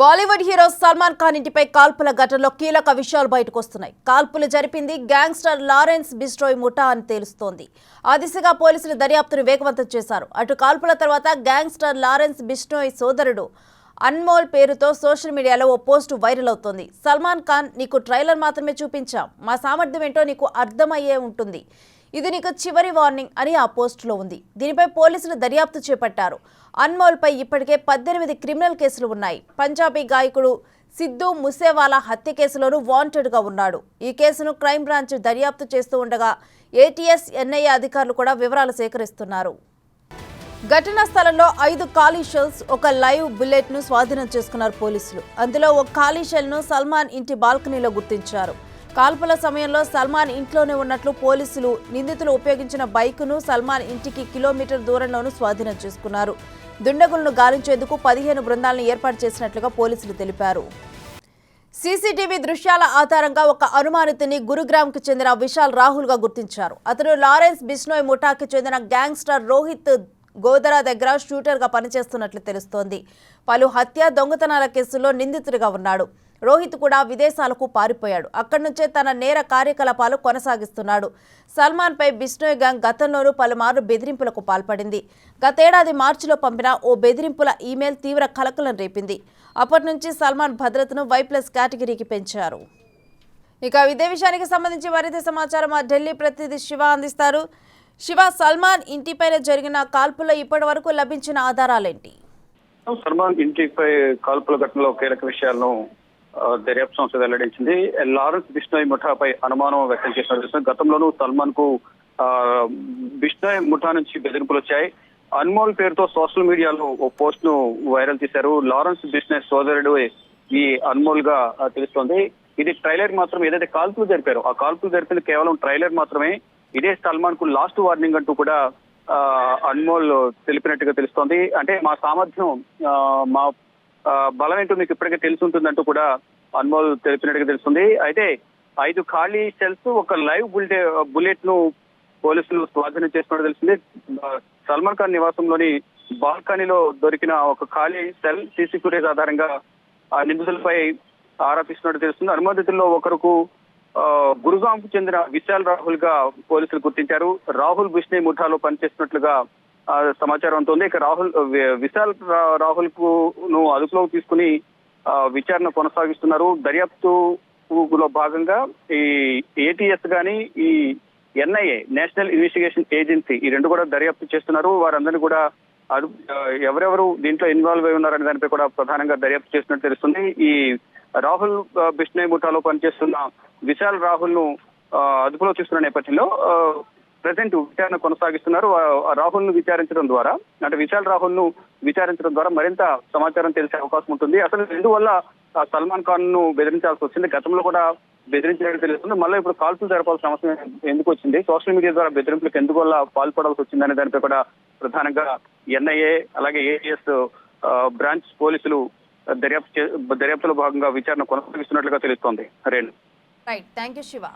Bollywood hero Salman Khan ఇంటిపై కాల్పుల ఘటనలో కీలక విషయాలు బయటకు వస్తున్నాయి కాల్పులు జరిపింది గ్యాంగ్స్టర్ లారెన్స్ బిస్ట్రోయ్ ముఠా అని తెలుస్తోంది. ఆ దిశగా పోలీసులు దర్యాప్తును వేగవంతం చేశారు. అటు కాల్పుల తర్వాత గ్యాంగ్స్టర్ లారెన్స్ బిస్ట్రోయ్ సోదరుడు అన్మోల్ పేరుతో సోషల్ మీడియాలో ఓ పోస్టు వైరల్ అవుతోంది. సల్మాన్ ఖాన్ నీకు ట్రైలర్ మాత్రమే చూపించాం. మా సామర్థ్యం ఏంటో నీకు అర్థమయ్యే ఉంటుంది. ఇది నీకు చివరి వార్నింగ్ అని ఆ పోస్టులో ఉంది. దీనిపై పోలీసులు దర్యాప్తు చేపట్టారు. అన్మోల్పై ఇప్పటికే పద్దెనిమిది క్రిమినల్ కేసులు ఉన్నాయి. పంజాబీ గాయకుడు సిద్ధు ముసేవాలా హత్య కేసులోనూ వాంటెడ్గా ఉన్నాడు. ఈ కేసును క్రైమ్ బ్రాంచ్ దర్యాప్తు చేస్తూ ఉండగా ఏటీఎస్ ఎన్ఐఏ అధికారులు కూడా వివరాలు సేకరిస్తున్నారు. ఘటనా స్థలంలో ఐదు ఖాళీ షెల్స్ ఒక లైవ్ బుల్లెట్ను స్వాధీనం చేసుకున్నారు పోలీసులు. అందులో ఒక ఖాళీ షెల్ను సల్మాన్ ఇంటి బాల్కనీలో గుర్తించారు. కాల్పుల సమయంలో సల్మాన్ ఇంట్లోనే ఉన్నట్లు పోలీసులు నిందితులు ఉపయోగించిన బైకును సల్మాన్ ఇంటికి కిలోమీటర్ దూరంలోనూ స్వాధీనం చేసుకున్నారు. దుండగులను గాలించేందుకు పదిహేను బృందాలను ఏర్పాటు చేసినట్లుగా పోలీసులు తెలిపారు. సీసీటీవీ దృశ్యాల ఆధారంగా ఒక అనుమానితుని గురుగ్రామ్కి చెందిన విశాల్ రాహుల్గా గుర్తించారు. అతను లారెన్స్ బిష్నోయ్ ముఠాకి చెందిన గ్యాంగ్స్టర్ రోహిత్ గోదరా దగ్గర షూటర్గా పనిచేస్తున్నట్లు తెలుస్తోంది. పలు హత్య దొంగతనాల కేసుల్లో నిందితుడిగా ఉన్నాడు. రోహిత్ కూడా విదేశాలకు పారిపోయాడు. అక్కడి నుంచే తన నేర కార్యకలాపాలు కొనసాగిస్తున్నాడు. సల్మాన్ పై బిష్నోయ్ గ్యాంగ్ గతంలోనూ పలుమార్లు బెదిరింపులకు పాల్పడింది. గతేడాది మార్చిలో పంపిన ఓ బెదిరింపుల ఈమెయిల్ తీవ్ర కలకలం రేపింది. అప్పటి నుంచి సల్మాన్ భద్రతను వై ప్లస్ కేటగిరీకి పెంచారు. ఇక ఇదే విషయానికి సంబంధించి మరింత సమాచారం మా ఢిల్లీ ప్రతినిధి శివ అందిస్తారు. శివ సల్మాన్ ఇంటిపైన జరిగిన కాల్పుల్లో ఇప్పటి వరకు లభించిన ఆధారాలేంటి? సల్మాన్ ఇంటిపై కాల్పుల ఘటనలో కీలక విషయాలను దర్యాప్తు సంస్థ వెల్లడించింది. లారెన్స్ బిష్నాయ్ ముఠాపై అనుమానం వ్యక్తం చేసిన విషయం గతంలోనూ సల్మాన్కు ఆ, బిష్నాయ్ ముఠా నుంచి బెదిరింపులు వచ్చాయి. అన్మోల్ పేరుతో సోషల్ మీడియాలో ఓ పోస్ట్ను వైరల్ చేశారు. లారెన్స్ బిష్నాయ్ సోదరుడు ఈ అన్మోల్గా తెలుస్తోంది. ఇది ట్రైలర్ మాత్రం ఏదైతే కాల్పులు జరిపారో ఆ కాల్పులు జరిపింది కేవలం ట్రైలర్ మాత్రమే. ఇదే సల్మాన్కు లాస్ట్ వార్నింగ్ అంటూ కూడా ఆ, అన్మోల్ తెలిపినట్టుగా తెలుస్తోంది. అంటే మా సామర్థ్యం ఆ, మా బలం ఏంటో మీకు ఇప్పటికే తెలిసి ఉంటుందంటూ కూడా అన్మోల్ తెలిపినట్టుగా తెలుస్తుంది. అయితే ఐదు ఖాళీ సెల్స్ ఒక లైవ్ బుల్లెట్ బుల్లెట్ను పోలీసులు స్వాధీనం చేసుకున్నట్టు తెలిసింది సల్మాన్ ఖాన్ నివాసంలోని బాల్కనీలో దొరికిన ఒక ఖాళీ సెల్ సీసీ ఫుటేజ్ ఆధారంగా ఆ నిందితులపై ఆరోపిస్తున్నట్టు తెలుస్తుంది. అనుమతితుల్లో ఒకరుకు ఆ, గురుగాంకు చెందిన విశాల్ రాహుల్గా పోలీసులు గుర్తించారు. రాహుల్ బిష్నే ముఠాలో పనిచేస్తున్నట్లుగా సమాచారం ఉంటుంది ఇక రాహుల్ విశాల్ రాహుల్కు ను అదుపులోకి తీసుకుని ఆ, విచారణ కొనసాగిస్తున్నారు. దర్యాప్తులో భాగంగా ఈ ఏటీఎస్ గాని ఈ ఎన్ఐఏ నేషనల్ ఇన్వెస్టిగేషన్ ఏజెన్సీ ఈ రెండు కూడా దర్యాప్తు చేస్తున్నారు. వారందరినీ కూడా అదు ఎవరెవరు దీంట్లో ఇన్వాల్వ్ అయి ఉన్నారనే దానిపై కూడా ప్రధానంగా దర్యాప్తు చేస్తున్నట్టు తెలుస్తుంది. ఈ రాహుల్ బిష్ణయ్ ముఠాలో పనిచేస్తున్న విశాల్ రాహుల్ను అదుపులో తీసుకున్న నేపథ్యంలో ప్రజెంట్ విచారణ కొనసాగిస్తున్నారు. రాహుల్ను విచారించడం ద్వారా అంటే విశాల్ రాహుల్ను విచారించడం ద్వారా మరింత సమాచారం తెలిసే అవకాశం ఉంటుంది. అసలు ఎందువల్ల సల్మాన్ ఖాన్ను బెదిరించాల్సి వచ్చింది? గతంలో కూడా బెదిరించినట్టు తెలుస్తుంది. మళ్ళీ ఇప్పుడు కాల్పులు జరపాల్సిన అవసరం ఎందుకు వచ్చింది? సోషల్ మీడియా ద్వారా బెదిరింపులకు ఎందుకు వల్ల పాల్పడాల్సి వచ్చిందనే దానిపై కూడా ప్రధానంగా ఎన్ఐఏ అలాగే ఏఎస్ బ్రాంచ్ పోలీసులు దర్యాప్తు దర్యాప్తులో భాగంగా విచారణ కొనసాగిస్తున్నట్లుగా తెలుస్తోంది. Renu. Right thank you Shiva